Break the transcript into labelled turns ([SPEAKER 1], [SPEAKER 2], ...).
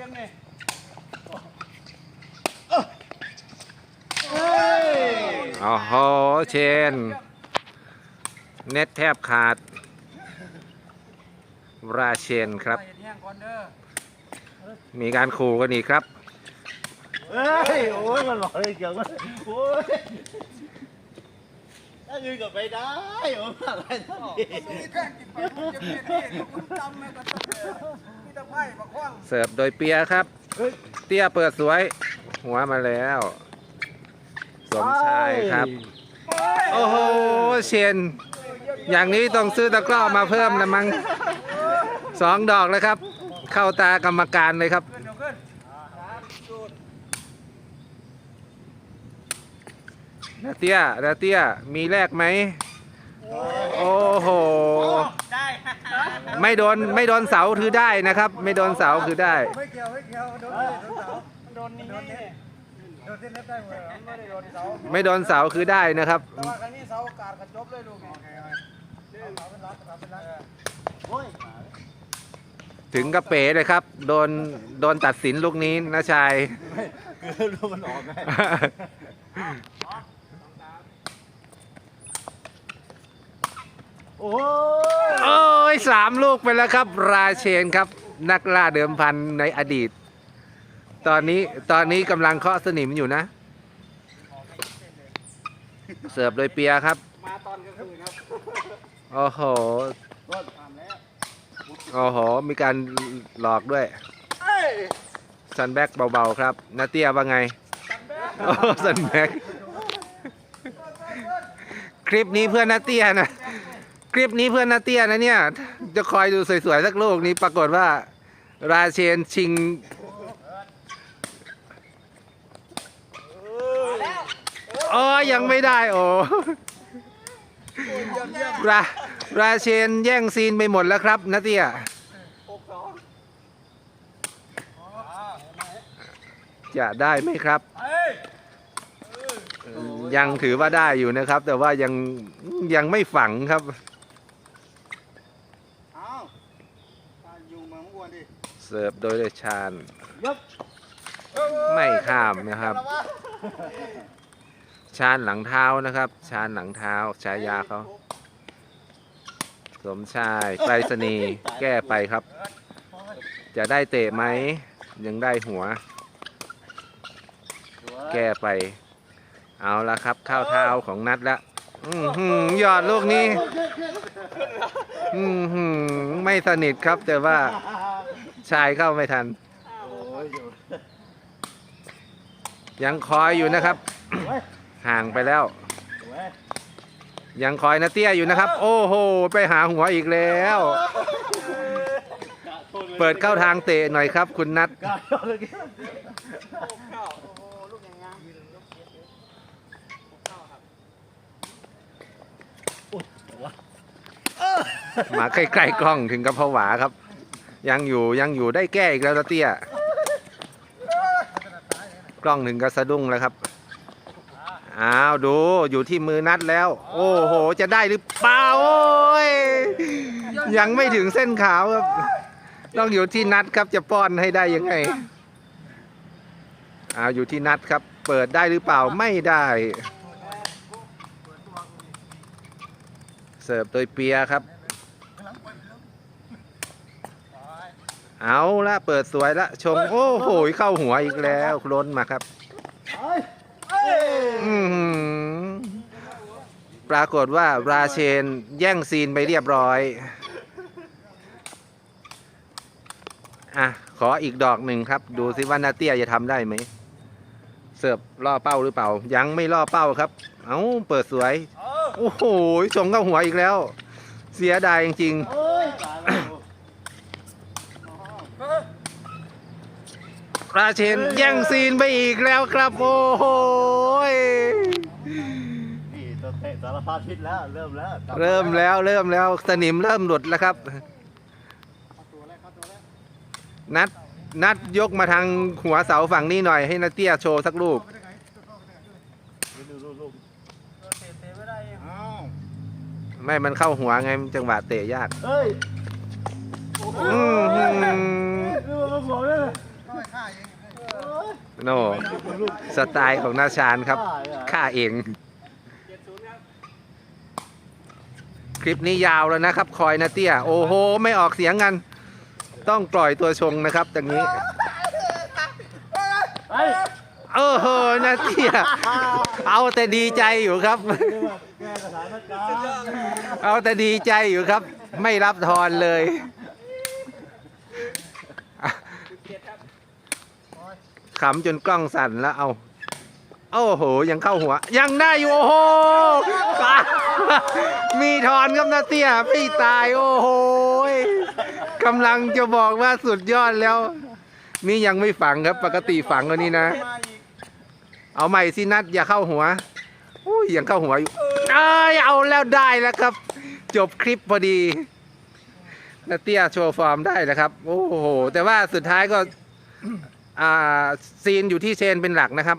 [SPEAKER 1] กมนี่
[SPEAKER 2] โอ้โห เชน เน็ตแทบขาด ราเชนครับ
[SPEAKER 1] ไปเที่ยงก่อนเด้อ
[SPEAKER 2] มีการขู่กันอีกครับ
[SPEAKER 3] เฮ้ย โอ้ย มันหลอกเลยเกี่ยวกันโอ้ยถ้ายืนกับไปได้โอ้ยอะไรท่าน ดี
[SPEAKER 1] มีแข้งกินไปลูกจะเพี้ยนที่คุณจำแม่ก็ต้องเลยมีตะไคร้บักขว้าง
[SPEAKER 2] เสิร์ฟโดยเปียครับ เตี้ยเปิดสวย หัวมาแล้ว สมชายครับ โอ้โห เชน อย่างนี้ต้องซื้อตะกร้อมาเพิ่มนะมั้งสองดอกเลยครับ เข้าตากรรมการเลยครับ
[SPEAKER 1] ขึ้นเดี๋ยวขึ้นสามจุด
[SPEAKER 2] นาเตี้ยนาเตี้ยมีแลกไหม โอ้โห
[SPEAKER 1] ได้
[SPEAKER 2] ไม่โดนไม่โดนเสาคือได้นะครับ ไม่โดนเสาคือได้
[SPEAKER 1] ไม่เกี่ยวไม่เกี่ยวโดนเลยโดนเสาโดนนี่โดนนี่โดนเส้นเล็บได้หมดเหรอไม่ได้โดนเสา
[SPEAKER 2] ไม่โดนเสาคือได้นะครับ
[SPEAKER 1] แต่ว่าครั้งนี้เสาอากาศกระจบเลยลูกนี่เสาเป็นรักเสาเป็นรัก
[SPEAKER 3] โอ้ย
[SPEAKER 2] ถึงกระเป๋เลยครับ โดนโดนตัดสินลูกนี้นะชาย
[SPEAKER 3] คือรู้มันออกไงโอ้ ย
[SPEAKER 2] โอ้ยสามลูกไปแล้วครับ ราเชนครับ นักล่าเดิมพันในอดีต ตอนนี้ตอนนี้กำลังเคาะสนิมอยู่นะ เสิร์ฟโดยเปียครับ
[SPEAKER 1] มาตอนกลางคืนครับ
[SPEAKER 2] โอ้โหโอ้โห มีการหลอกด้วย
[SPEAKER 3] เอ้ย
[SPEAKER 2] ซันแบ็กเบาๆครับนาเตียว่าไงโอ้ซันแบ็กคลิปนี้เพื่อนนาเตียนะ คลิปนี้เพื่อนนาเตียนะเนี่ย จะคอยดูสวยๆสักลูกนี้ปรากฏว่า ราเชนชิงโอ้ยยังไม่ได้โอ้ราราเชนแย่งซีนไปหมดแล้วครับนาเตียจะได้ไหมครับ
[SPEAKER 1] ยั
[SPEAKER 2] งถือว่าได้อยู่นะครับ แต่ว่ายังยังไม่ฝังครับ
[SPEAKER 3] เอาตายุงมา เมื่อวานดิ
[SPEAKER 2] เสิร์ฟโดยเดชาน
[SPEAKER 3] ยับ
[SPEAKER 2] ไม่ข้ามนะครับ ชานหลังเท้านะครับ ชานหลังเท้าฉายาเขาสมชายไปรษณีย์แก้ไปครับ จะได้เตะไหม ยังได้หัว แก้ไป เอาละครับ เข้าเท้าของนัดละอื้อหือยอดลูกนี้อือหือไม่สนิทครับแต่ว่า ชายเข้าไม่ทัน
[SPEAKER 3] โอ้ยอยู่
[SPEAKER 2] ยังคอยอยู่นะครับ
[SPEAKER 3] เว้ย
[SPEAKER 2] ห่างไปแล้ว
[SPEAKER 3] เว้ย
[SPEAKER 2] ยังคอยนาเตี้ยอยู่นะครับ โอ้โห ไปหาหัวอีกแล้ว เปิดเข้าทางเตะหน่อยครับ คุณนัท
[SPEAKER 3] กล้าเข้าเลย
[SPEAKER 1] ข้าวโอ้โหลูกอย่างงาม
[SPEAKER 2] มาใกล้ๆกล้องถึงกับผวาครับ ยังอยู่ยังอยู่ได้แก้อีกแล้วเตี้ย กล้องถึงกับสะดุ้งแล้วครับ อ้าวดูอยู่ที่มือนัดแล้ว โอ้โห จะได้หรือเปล่าโอ้ยยังไม่ถึงเส้นขาวครับ ต้องอยู่ที่นัดครับจะป้อนให้ได้ยังไงอ้าวอยู่ที่นัดครับ เปิดได้หรือเปล่าไม่ได้เสิร์ฟโดยเปียครับ เอาละเปิดสวยละชงโอ้โหเข้าหัวอีกแล้วล้นมาครับ
[SPEAKER 3] เอ้ยเอ้ย
[SPEAKER 2] อือหือปรากฏว่าราเชนแย่งซีนไปเรียบร้อย อะ ขออีกดอกหนึ่งครับ ดูสิว่านาเตียจะทำได้ไหม เสิร์ฟล่อเป้าหรือเปล่า ยังไม่ล่อเป้าครับ เอาเปิดสวย โอ้โหชงเข้าหัวอีกแล้ว เสียดายจริง
[SPEAKER 3] โอ้ยตายแล้ว
[SPEAKER 2] ๆ ราเชนแย่งซีนไปอีกแล้วครับ โอ้โหย
[SPEAKER 3] นี่ตัวเตะสารพัดพิษแล้ว เริ่มแล้ว
[SPEAKER 2] เริ่มแล้วเริ่มแล้วสนิมเริ่มหลุดแล้วครับ
[SPEAKER 1] ตัวแรกเข้าตัวแรก
[SPEAKER 2] นัดนัดยกมาทางหัวเสาฝั่งนี้หน่อยให้นาเตี้ยโชว์สักลูก
[SPEAKER 1] ไปได้ไงตัวเข้าไปได้ไง
[SPEAKER 3] ดูดูดู
[SPEAKER 1] ตัวเตะเตะไม่ได้เอง
[SPEAKER 3] อ้าว
[SPEAKER 2] ไม่มันเข้าหัวไงจังหวะเตะยาก
[SPEAKER 3] เฮ้ย
[SPEAKER 2] อื้อหือ
[SPEAKER 3] ดูมันบอกเลย
[SPEAKER 1] ก็ ฆ่าเอง
[SPEAKER 2] โนสไตล์ของนาชานครับฆ่าเอง คลิปนี้ยาวแล้วนะครับ คอยนะเตี้ย โอ้โห ไม่ออกเสียงกัน ต้องปล่อยตัวชงนะครับอย่างนี้
[SPEAKER 3] เฮ้ย
[SPEAKER 2] เออเฮอนะเตี้ย เอาแต่ดีใจอยู่ครับ
[SPEAKER 3] แก้สถานการณ์
[SPEAKER 2] เอาแต่ดีใจอยู่ครับ ไม่รับทอนเลย ขำจนกล้องสั่นแล้วเอา โอ้โห ยังเข้าหัว ยังได้อยู่โอ้โหมีทอนครับนาเตี้ยไม่ตายโอ้โหกำลังจะบอกว่าสุดยอดแล้ว นี่ยังไม่ฝังครับปกติฝังกว่านี้นะ เอาใหม่สินัดอย่าเข้าหัวอุ้ยยังเข้าหัวอยู่เอ้ยเอาแล้วได้แล้วครับ จบคลิปพอดีนาเตี้ยโชว์ฟอร์มได้แล้วครับ โอ้โห แต่ว่าสุดท้ายก็ อ่าซีนอยู่ที่เชนเป็นหลักนะครับ